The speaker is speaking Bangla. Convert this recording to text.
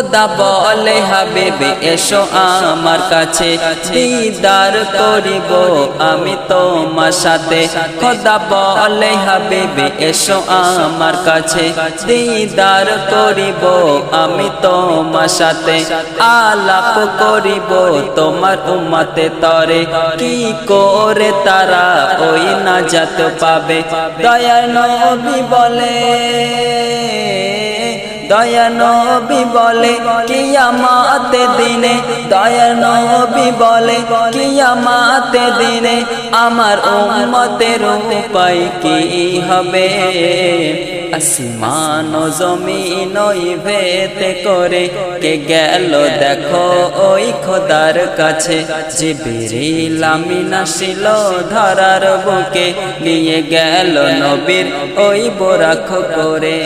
খোদা বলে, হাবিবে, এসো আমার কাছে। দিদার করিব আমি তোমার সাথে। খোদা বলে, হাবিবে, এসো আমার কাছে। দিদার করিব আমি তোমার সাথে। আলাপ করিব তোমার উম্মতে তরে। কি করে তারা ওই না যাত পাবে? দয়ার নবী বলে দয়া নবী বলে, কিয়ামাতে দিনে। দয়া নবী বলে, কিয়ামাতে দিনে। আমার উম্মতের উপায় কি হবে? আসমান জমিন ভেতে করে কে গেল? দেখো ওই খোদার কাছে। যে বেরিলামিন আসিল ধরার বুকে, নিয়ে গেল নবীর ওই বোরাখ করে